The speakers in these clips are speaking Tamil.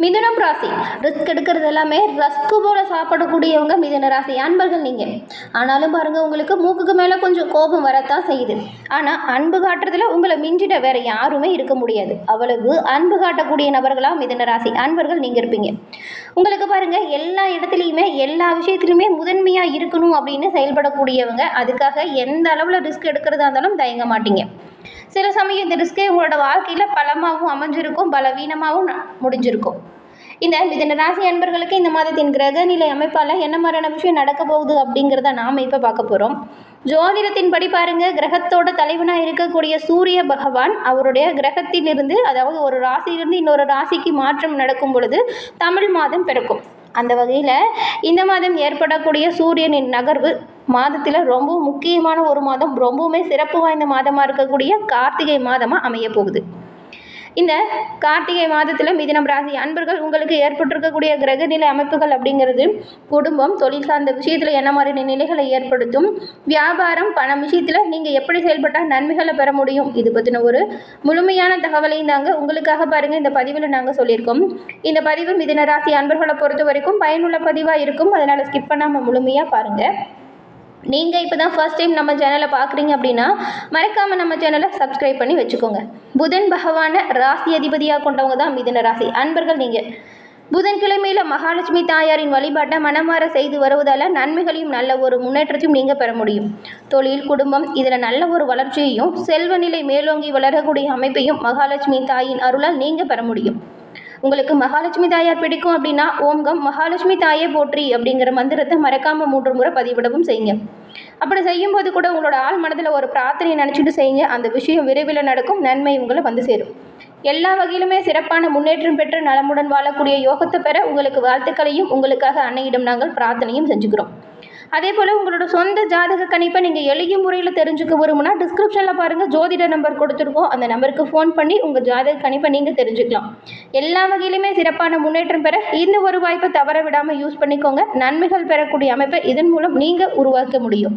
மிதுனம் ராசி. ரிஸ்க் எடுக்கிறது எல்லாமே ரஸ்க்கு போல சாப்பிடக்கூடியவங்க மிதுன ராசி. அன்பர்கள் நீங்கள் ஆனாலும் பாருங்கள் உங்களுக்கு மூக்குக்கு மேலே கொஞ்சம் கோபம் வரத்தான் செய்யுது. ஆனால் அன்பு காட்டுறதுல உங்களை மிஞ்சிட வேற யாருமே இருக்க முடியாது. அவ்வளவு அன்பு காட்டக்கூடிய நபர்களாக மிதுன ராசி. அன்பர்கள் நீங்கள் இருப்பீங்க. உங்களுக்கு பாருங்கள் எல்லா இடத்துலையுமே எல்லா விஷயத்துலையுமே முதன்மையாக இருக்கணும் அப்படின்னு செயல்படக்கூடியவங்க. அதுக்காக எந்த அளவில் ரிஸ்க் எடுக்கிறதா இருந்தாலும் தயங்க மாட்டீங்க. சில சமயம் இந்த ரிஸ்கே உங்களோட வாழ்க்கையில் பலமாகவும் அமைஞ்சிருக்கும் பலவீனமாகவும் முடிஞ்சிருக்கும். இந்த மிதன ராசி அன்பர்களுக்கு இந்த மாதத்தின் கிரக நிலை அமைப்பால் என்ன மாதிரியான விஷயம் நடக்க போகுது அப்படிங்கிறத நாம் இப்போ பார்க்க போகிறோம் ஜோதிடத்தின் படி பாருங்க கிரகத்தோட தலைவனாக இருக்கக்கூடிய சூரிய பகவான் அவருடைய கிரகத்திலிருந்து அதாவது ஒரு ராசியிலிருந்து இன்னொரு ராசிக்கு மாற்றம் நடக்கும் பொழுது தமிழ் மாதம் பிறக்கும். அந்த வகையில் இந்த மாதம் ஏற்படக்கூடிய சூரியனின் நகர்வு மாதத்தில் ரொம்ப முக்கியமான ஒரு மாதம் ரொம்பவுமே சிறப்பு வாய்ந்த மாதமாக இருக்கக்கூடிய கார்த்திகை மாதமாக அமைய போகுது. இந்த கார்த்திகை மாதத்தில் மிதினம் ராசி அன்பர்கள் உங்களுக்கு ஏற்பட்டிருக்கக்கூடிய கிரகநிலை அமைப்புகள் அப்படிங்கிறது குடும்பம் தொழில் சார்ந்த விஷயத்தில் என்ன மாதிரியான நிலைகளை ஏற்படுத்தும் வியாபாரம் பணம் விஷயத்தில் நீங்கள் எப்படி செயல்பட்டால் நன்மைகளை பெற முடியும்? இது பற்றின ஒரு முழுமையான தகவலையும் தாங்க உங்களுக்காக பாருங்கள் இந்த பதிவில் நாங்கள் சொல்லியிருக்கோம். இந்த பதிவு மிதின ராசி அன்பர்களை பொறுத்த வரைக்கும் பயனுள்ள பதிவாக இருக்கும். அதனால் ஸ்கிப் பண்ணாமல் முழுமையாக பாருங்கள் நீங்கள் இப்போ தான் ஃபர்ஸ்ட் டைம் நம்ம சேனலை பார்க்குறீங்க அப்படின்னா மறக்காமல் நம்ம சேனலை சப்ஸ்கிரைப் பண்ணி வச்சுக்கோங்க. புதன் பகவானை ராசி அதிபதியாக கொண்டவங்க தான் மிதுன ராசி. அன்பர்கள் நீங்கள் புதன்கிழமையில் மகாலட்சுமி தாயாரின் வழிபாட்டை மனமாற செய்து வருவதால் நன்மைகளையும் நல்ல ஒரு முன்னேற்றத்தையும் நீங்கள் பெற முடியும். தொழில் குடும்பம் இதில் நல்ல ஒரு வளர்ச்சியையும் செல்வநிலை மேலோங்கி வளரக்கூடிய அமைப்பையும் மகாலட்சுமி தாயின் அருளால் நீங்கள் பெற முடியும். உங்களுக்கு மகாலட்சுமி தாயார் பிடிக்கும் அப்படின்னா ஓம்கம் மகாலட்சுமி தாயே போற்றி அப்படிங்கிற மந்திரத்தை மறக்காமல் மூன்று முறை பதிவிடவும் செய்யுங்க. அப்படி செய்யும்போது கூட உங்களோட ஆள் மனதில் ஒரு பிரார்த்தனையை நினச்சிட்டு செய்யுங்க. அந்த விஷயம் விரைவில் நடக்கும். நன்மை உங்களை வந்து சேரும். எல்லா வகையிலுமே சிறப்பான முன்னேற்றம் பெற்று நலமுடன் வாழக்கூடிய யோகத்தை பெற உங்களுக்கு வாழ்த்துக்களையும் உங்களுக்காக அன்னையிடம் நாங்கள் பிரார்த்தனையும் செஞ்சுக்கிறோம். அதே போல் உங்களோட சொந்த ஜாதக கணிப்பை நீங்கள் எளிய முறையில் தெரிஞ்சுக்க விரும்புனா டிஸ்கிரிப்ஷனில் பாருங்கள் ஜோதிட நம்பர் கொடுத்துருக்கோம். அந்த நம்பருக்கு ஃபோன் பண்ணி உங்கள் ஜாதக கணிப்பை நீங்கள் தெரிஞ்சுக்கலாம். எல்லா வகையிலுமே சிறப்பான முன்னேற்றம் பெற இந்த ஒரு வாய்ப்பை தவற விடாமல் யூஸ் பண்ணிக்கோங்க. நன்மைகள் பெறக்கூடிய அமைப்பை இதன் மூலம் நீங்கள் உருவாக்க முடியும்.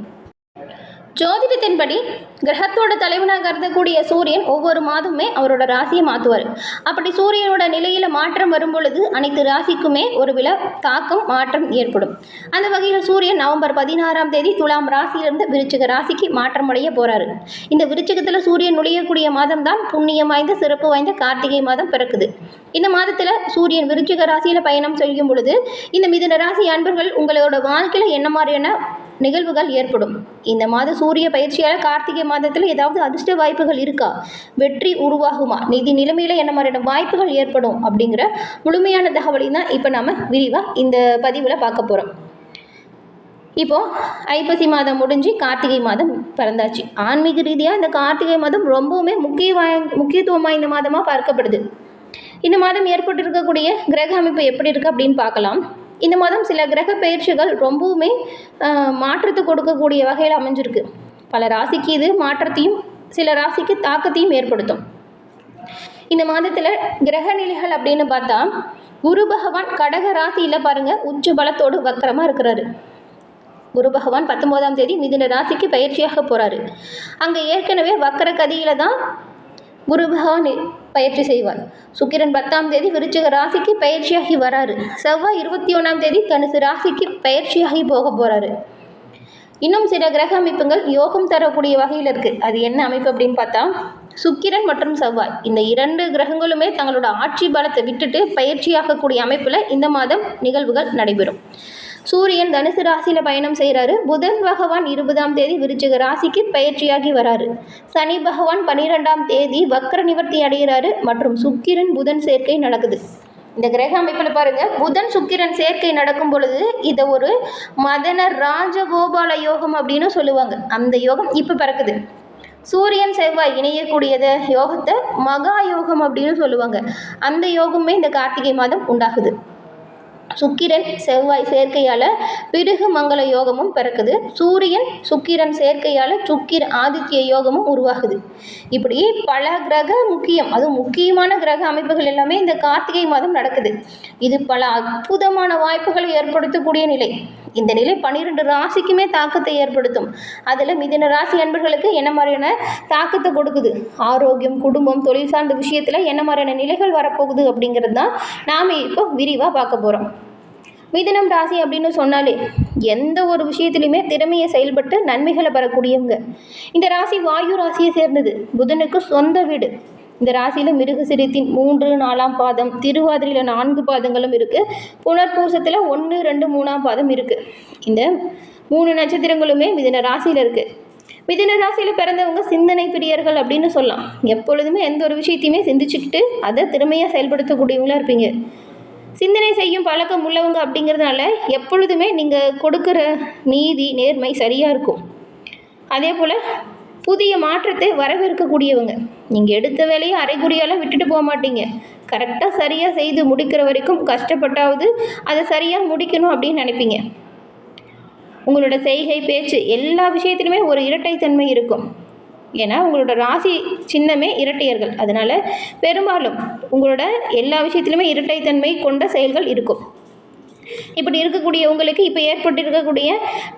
ஜோதிடத்தின்படி கிரகத்தோட தலைவனாக கருதக்கூடிய சூரியன் ஒவ்வொரு மாதமுமே அவரோட ராசியை மாற்றுவார் அப்படி சூரியனோட நிலையில் மாற்றம் வரும் பொழுது அனைத்து ராசிக்குமே ஒரு வில தாக்கம் மாற்றம் ஏற்படும். அந்த வகையில் சூரியன் நவம்பர் பதினாறாம் தேதி துலாம் ராசியிலிருந்து விருச்சிக ராசிக்கு மாற்றம் அடைய போகிறாரு இந்த விருச்சிகத்தில் சூரியன் நுழையக்கூடிய மாதம் தான் புண்ணியம் வாய்ந்த சிறப்பு வாய்ந்த கார்த்திகை மாதம் பிறக்குது. இந்த மாதத்தில் சூரியன் விருச்சிக ராசியில் பயணம் செய்யும் பொழுது இந்த மிதுன ராசி அன்பர்கள் உங்களோட வாழ்க்கையில் என்ன மாதிரியான நிகழ்வுகள் ஏற்படும். இந்த மாத சூரிய பயிற்சியால் கார்த்திகை மாதத்தில் ஏதாவது அதிர்ஷ்ட வாய்ப்புகள் இருக்கா? வெற்றி உருவாகுமா? நிதி நிலைமையில் என்ன மாதிரியான வாய்ப்புகள் ஏற்படும்? அப்படிங்கிற முழுமையான தகவலையும் தான் இப்போ நாம் விரிவாக இந்த பதிவில் பார்க்க போகிறோம் இப்போது ஐப்பசி மாதம் முடிஞ்சு கார்த்திகை மாதம் பிறந்தாச்சு. ஆன்மீக ரீதியாக இந்த கார்த்திகை மாதம் ரொம்பவுமே முக்கிய வாய் முக்கியத்துவம் வாய்ந்த மாதமாக பார்க்கப்படுது. இந்த மாதம் ஏற்பட்டிருக்கக்கூடிய கிரக அமைப்பு எப்படி இருக்குது அப்படின்னு பார்க்கலாம். இந்த மாதம் சில கிரக பயிற்சிகள் ரொம்பவுமே மாற்றத்தை கொடுக்கக்கூடிய வகையில் அமைஞ்சிருக்கு. பல ராசிக்கு இது மாற்றத்தையும் சில ராசிக்கு தாக்கத்தையும் ஏற்படுத்தும். இந்த மாதத்தில் கிரக நிலைகள் அப்படின்னு பார்த்தா குரு பகவான் கடக ராசியில் பாருங்கள் உச்ச பலத்தோடு வக்கரமாக இருக்கிறாரு. குரு பகவான் பத்தொம்போதாம் தேதி மிதுன ராசிக்கு பயிற்சியாக போகிறாரு அங்கே ஏற்கனவே வக்கர கதியில் தான் குரு பகவான் பயிற்சி செய்வார். சுக்கிரன் பத்தாம் தேதி விருச்சிக ராசிக்கு பயிற்சியாகி வராரு. செவ்வாய் இருபத்தி ஒன்றாம் தேதி தனுசு ராசிக்கு பயிற்சியாகி போக போகிறாரு இன்னும் சில கிரக அமைப்புகள் யோகம் தரக்கூடிய வகையில் இருக்குது அது என்ன அமைப்பு அப்படின்னு பார்த்தா சுக்கிரன் மற்றும் செவ்வாய். இந்த இரண்டு கிரகங்களுமே தங்களோட ஆட்சி பலத்தை விட்டுட்டு பயிற்சியாகக்கூடிய அமைப்பில் இந்த மாதம் நிகழ்வுகள் நடைபெறும். சூரியன் தனுசு ராசியில் பயணம் செய்கிறாரு புதன் பகவான் இருபதாம் தேதி விருச்சிக ராசிக்கு பயிற்சியாகி வராரு. சனி பகவான் பன்னிரெண்டாம் தேதி வக்ர நிவர்த்தி அடைகிறாரு மற்றும் சுக்கிரன் புதன் சேர்க்கை நடக்குது. இந்த கிரக அமைப்பில் பாருங்கள் புதன் சுக்கிரன் சேர்க்கை நடக்கும் பொழுது இதை ஒரு மதன ராஜகோபால யோகம் அப்படின்னு சொல்லுவாங்க. அந்த யோகம் இப்போ பிறக்குது. சூரியன் செவ்வாய் இணையக்கூடியத யோகத்தை மகா யோகம் அப்படின்னு சொல்லுவாங்க. அந்த யோகமே இந்த கார்த்திகை மாதம் உண்டாகுது. சுக்கிரன் செவ்வாய் சேர்க்கையால் பிருகு மங்கள யோகமும் பிறக்குது. சூரியன் சுக்கிரன் சேர்க்கையால் சுக்கிர ஆதித்ய யோகமும் உருவாகுது. இப்படி பல கிரக முக்கியம் அதுவும் முக்கியமான கிரக அமைப்புகள் எல்லாமே இந்த கார்த்திகை மாதம் நடக்குது. இது பல அற்புதமான வாய்ப்புகளை ஏற்படுத்தக்கூடிய நிலை. இந்த நிலை பன்னிரெண்டு ராசிக்குமே தாக்கத்தை ஏற்படுத்தும். அதில் மிதின ராசி அன்பர்களுக்கு என்ன மாதிரியான தாக்கத்தை கொடுக்குது? ஆரோக்கியம் குடும்பம் தொழில் சார்ந்த விஷயத்தில் என்ன மாதிரியான நிலைகள் வரப்போகுது அப்படிங்கிறது தான் நாம் இப்போ விரிவாக பார்க்க போகிறோம் மிதினம் ராசி அப்படின்னு சொன்னாலே எந்த ஒரு விஷயத்துலையுமே திறமையை செயல்பட்டு நன்மைகளை பெறக்கூடியவங்க. இந்த ராசி வாயு ராசியை சேர்ந்தது புதனுக்கு சொந்த வீடு. இந்த ராசியில் மிருக சிரித்தின் மூன்று நாலாம் பாதம் திருவாதிரையில் நான்கு பாதங்களும் இருக்குது புனர்பூசத்தில் ஒன்று ரெண்டு மூணாம் பாதம் இருக்குது இந்த மூணு நட்சத்திரங்களுமே மிதின ராசியில் இருக்குது மிதின ராசியில் பிறந்தவங்க சிந்தனை பிரியர்கள் அப்படின்னு சொல்லலாம். எப்பொழுதுமே எந்த ஒரு விஷயத்தையுமே சிந்திச்சுக்கிட்டு அதை திறமையாக செயல்படுத்தக்கூடியவங்களாக இருப்பீங்க. சிந்தனை செய்யும் பழக்கம் உள்ளவங்க அப்படிங்கிறதுனால எப்பொழுதுமே நீங்கள் கொடுக்குற நீதி நேர்மை சரியாக இருக்கும். அதே போல் புதிய மாற்றத்தை வரவேற்கக்கூடியவங்க. நீங்கள் எடுத்த வேலையை அரைகுறியால் விட்டுட்டு போக மாட்டீங்க. கரெக்டாக சரியாக செய்து முடிக்கிற வரைக்கும் கஷ்டப்பட்டாவது அதை சரியாக முடிக்கணும் அப்படின்னு நினைப்பீங்க. உங்களோட செய்கை பேச்சு எல்லா விஷயத்துலையுமே ஒரு இரட்டைத்தன்மை இருக்கும். ஏன்னா உங்களோட ராசி சின்னமே இரட்டையர்கள். அதனால் பெரும்பாலும் உங்களோட எல்லா விஷயத்திலுமே இரட்டைத்தன்மை கொண்ட செயல்கள் இருக்கும். இப்படி இருக்கக்கூடிய உங்களுக்கு இப்போ ஏற்பட்டு இருக்கக்கூடிய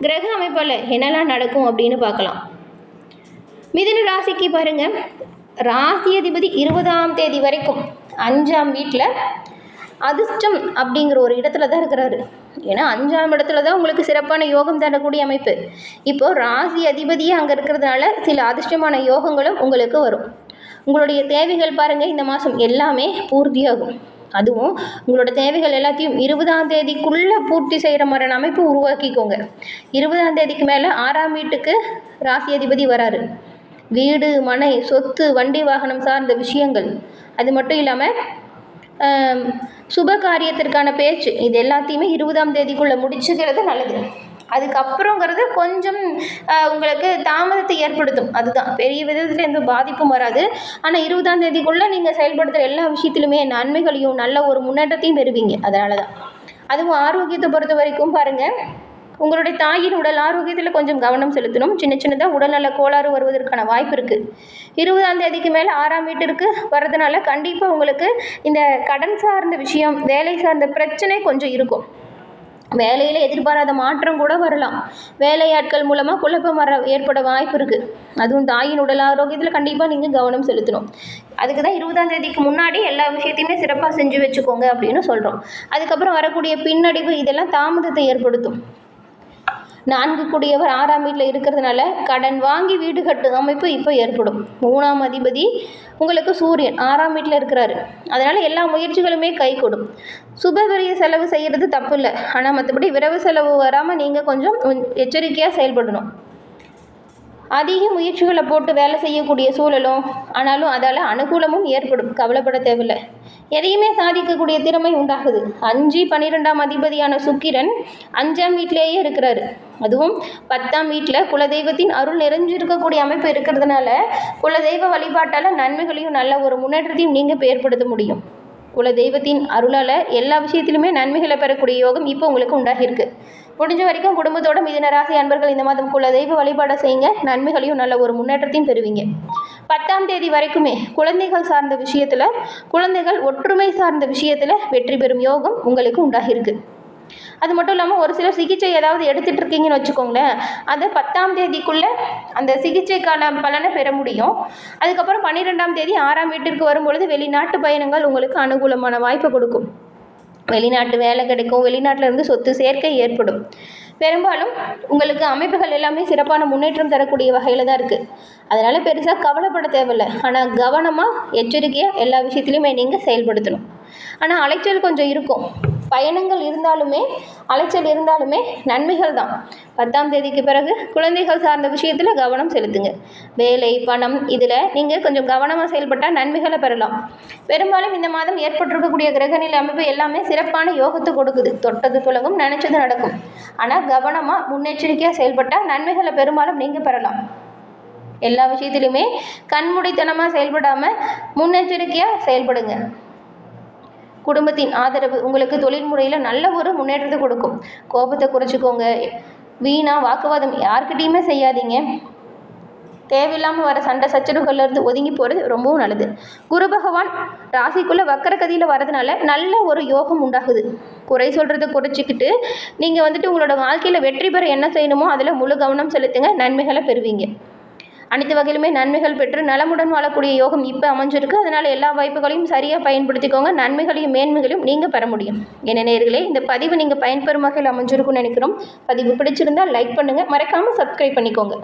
கிரக அமைப்பால் என்னெல்லாம் நடக்கும் அப்படின்னு பார்க்கலாம். மிதுன ராசிக்கு பாருங்கள் ராசி அதிபதி இருபதாம் தேதி வரைக்கும் அஞ்சாம் வீட்டில் அதிர்ஷ்டம் அப்படிங்கிற ஒரு இடத்துல தான் இருக்கிறாரு. ஏன்னா அஞ்சாம் இடத்துல தான் உங்களுக்கு சிறப்பான யோகம் தரக்கூடிய அமைப்பு. இப்போது ராசி அதிபதியே அங்கே இருக்கிறதுனால சில அதிர்ஷ்டமான யோகங்களும் உங்களுக்கு வரும். உங்களுடைய தேவைகள் பாருங்கள் இந்த மாதம் எல்லாமே பூர்த்தியாகும். அதுவும் உங்களோட தேவைகள் எல்லாத்தையும் இருபதாம் தேதிக்குள்ளே பூர்த்தி செய்கிற மாதிரியான அமைப்பு உருவாக்கிக்கோங்க. இருபதாம் தேதிக்கு மேலே ஆறாம் வீட்டுக்கு ராசி அதிபதி வராரு. வீடு மனை சொத்து வண்டி வாகனம் சார்ந்த விஷயங்கள். அது மட்டும் இல்லாமல் சுப காரியத்திற்கான பேச்சு. இது எல்லாத்தையுமே இருபதாம் தேதிக்குள்ளே முடிச்சுக்கிறது நல்லது. அதுக்கப்புறங்கிறது கொஞ்சம் உங்களுக்கு தாமதத்தை ஏற்படுத்தும். அதுதான். பெரிய விதத்தில் எந்த பாதிப்பும் வராது. ஆனால் இருபதாம் தேதிக்குள்ளே நீங்கள் செயல்படுத்துகிற எல்லா விஷயத்திலுமே நன்மைகளையும் நல்ல ஒரு முன்னேற்றத்தையும் பெறுவீங்க. அதனால தான் அதுவும் ஆரோக்கியத்தை பொறுத்த வரைக்கும் பாருங்கள் உங்களுடைய தாயின் உடல் ஆரோக்கியத்தில் கொஞ்சம் கவனம் செலுத்தணும். சின்ன சின்னதாக உடல்நல கோளாறு வருவதற்கான வாய்ப்பு இருக்குது இருபதாம் தேதிக்கு மேலே ஆறாம் வீட்டிற்கு வர்றதுனால கண்டிப்பாக உங்களுக்கு இந்த கடன் சார்ந்த விஷயம் வேலை சார்ந்த பிரச்சனை கொஞ்சம் இருக்கும். வேலையில் எதிர்பாராத மாற்றம் கூட வரலாம். வேலையாட்கள் மூலமாக குழப்பம் வர ஏற்பட வாய்ப்பு இருக்குது அதுவும் தாயின் உடல் ஆரோக்கியத்தில் கண்டிப்பாக நீங்கள் கவனம் செலுத்தணும். அதுக்கு தான் இருபதாம் தேதிக்கு முன்னாடி எல்லா விஷயத்தையுமே சிறப்பாக செஞ்சு வச்சுக்கோங்க அப்படின்னு சொல்கிறோம் அதுக்கப்புறம் வரக்கூடிய பின்னடைவு இதெல்லாம் தாமதத்தை ஏற்படுத்தும். நான்கு கூடியவர் ஆறாம் வீட்டில் இருக்கிறதுனால கடன் வாங்கி வீடு கட்டும் அமைப்பு இப்போ ஏற்படும். மூணாம் அதிபதி உங்களுக்கு சூரியன் ஆறாம் வீட்டில் இருக்கிறாரு. அதனால் எல்லா முயற்சிகளுமே கை கொடும். சுபவிரிய செலவு செய்கிறது தப்பு இல்லை ஆனால் மற்றபடி விரவு செலவு வராமல் நீங்கள் கொஞ்சம் எச்சரிக்கையாக செயல்படணும். அதிக முயற்சிகளை போட்டு வேலை செய்யக்கூடிய சூழலும் ஆனாலும் அதால் அனுகூலமும் ஏற்படும். கவலைப்பட தேவையில்லை. எதையுமே சாதிக்கக்கூடிய திறமை உண்டாகுது. அஞ்சு பன்னிரெண்டாம் அதிபதியான சுக்கிரன் அஞ்சாம் வீட்டிலேயே இருக்கிறாரு. அதுவும் பத்தாம் வீட்டில் குலதெய்வத்தின் அருள் நிறைஞ்சிருக்கக்கூடிய அமைப்பு இருக்கிறதுனால குலதெய்வ வழிபாட்டால் நன்மைகளையும் நல்ல ஒரு முன்னேற்றத்தையும் நீங்கள் ஏற்படுத்த முடியும். குலதெய்வத்தின் அருளால் எல்லா விஷயத்திலுமே நன்மைகளை பெறக்கூடிய யோகம் இப்போ உங்களுக்கு உண்டாகியிருக்கு. முடிஞ்ச வரைக்கும் குடும்பத்தோட மிதுன ராசி அன்பர்கள் இந்த மாதம் குலதெய்வ வழிபாடை செய்யுங்க. நன்மைகளையும் நல்ல ஒரு முன்னேற்றத்தையும் பெறுவீங்க. பத்தாம் தேதி வரைக்குமே குழந்தைகள் சார்ந்த விஷயத்தில் குழந்தைகள் ஒற்றுமை சார்ந்த விஷயத்தில் வெற்றி பெறும் யோகம் உங்களுக்கு உண்டாகிருக்கு. அது மட்டும் இல்லாமல் ஒரு சிலர் சிகிச்சை ஏதாவது எடுத்துட்டு இருக்கீங்கன்னு வச்சுக்கோங்களேன் அதை பத்தாம் தேதிக்குள்ளே அந்த சிகிச்சைக்கான பலனை பெற முடியும். அதுக்கப்புறம் பன்னிரெண்டாம் தேதி ஆறாம் வீட்டிற்கு வரும்பொழுது வெளிநாட்டு பயணங்கள் உங்களுக்கு அனுகூலமான வாய்ப்பை கொடுக்கும். வெளிநாட்டு வேலை கிடைக்கும் வெளிநாட்டில் இருந்து சொத்து சேர்க்கை ஏற்படும். பெரும்பாலும் உங்களுக்கு அமைப்புகள் எல்லாமே சிறப்பான முன்னேற்றம் தரக்கூடிய வகையில் தான் இருக்குது அதனால் பெருசாக கவலைப்பட தேவையில்லை. ஆனால் கவனமாக எச்சரிக்கையாக எல்லா விஷயத்துலையுமே நீங்கள் செயல்படுத்தணும். ஆனால் அலைச்சல் கொஞ்சம் இருக்கும். பயணங்கள் இருந்தாலுமே அலைச்சல் இருந்தாலுமே நன்மைகள் தான். பத்தாம் தேதிக்கு பிறகு குழந்தைகள் சார்ந்த விஷயத்தில் கவனம் செலுத்துங்க. வேலை பணம் இதில் நீங்கள் கொஞ்சம் கவனமாக செயல்பட்டால் நன்மைகளை பெறலாம். பெரும்பாலும் இந்த மாதம் ஏற்பட்டிருக்கக்கூடிய கிரகநிலை அமைப்பு எல்லாமே சிறப்பான யோகத்தை கொடுக்குது. தொட்டது புலகும் நினச்சது நடக்கும். ஆனால் கவனமாக முன்னெச்சரிக்கையாக செயல்பட்டால் நன்மைகளை பெரும்பாலும் நீங்கள் பெறலாம். எல்லா விஷயத்திலுமே கண்மூடித்தனமாக செயல்படாமல் முன்னெச்சரிக்கையாக செயல்படுங்க. குடும்பத்தின் ஆதரவு உங்களுக்கு தொழில் முறையில் நல்ல ஒரு முன்னேற்றத்தை கொடுக்கும். கோபத்தை குறைச்சிக்கோங்க. வீணாக வாக்குவாதம் யாருக்கிட்டேயுமே செய்யாதீங்க. தேவையில்லாமல் வர சண்டை சச்சரவுகள்லேருந்து ஒதுங்கி போகிறது ரொம்பவும் நல்லது. குரு பகவான் ராசிக்குள்ளே வக்கரகதியில் வரதுனால நல்ல ஒரு யோகம் உண்டாகுது. குறை சொல்கிறத குறைச்சிக்கிட்டு நீங்கள் வந்துட்டு உங்களோட வாழ்க்கையில் வெற்றி பெற என்ன செய்யணுமோ அதில் முழு கவனம் செலுத்துங்க. நன்மைகளை பெறுவீங்க. அனைத்து வகையிலுமே நன்மைகள் பெற்று நலமுடன் வாழக்கூடிய யோகம் இப்போ அமைஞ்சிருக்கு. அதனால் எல்லா வாய்ப்புகளையும் சரியாக பயன்படுத்திக்கோங்க. நன்மைகளையும் மேன்மைகளையும் நீங்கள் பெற முடியும். என்ன நேர்களே இந்த பதிவு நீங்கள் பயன்பெறும் வகையில் அமைஞ்சிருக்கும்னு நினைக்கிறோம். பதிவு பிடிச்சிருந்தால் லைக் பண்ணுங்கள் மறக்காமல் சப்ஸ்கிரைப் பண்ணிக்கோங்க.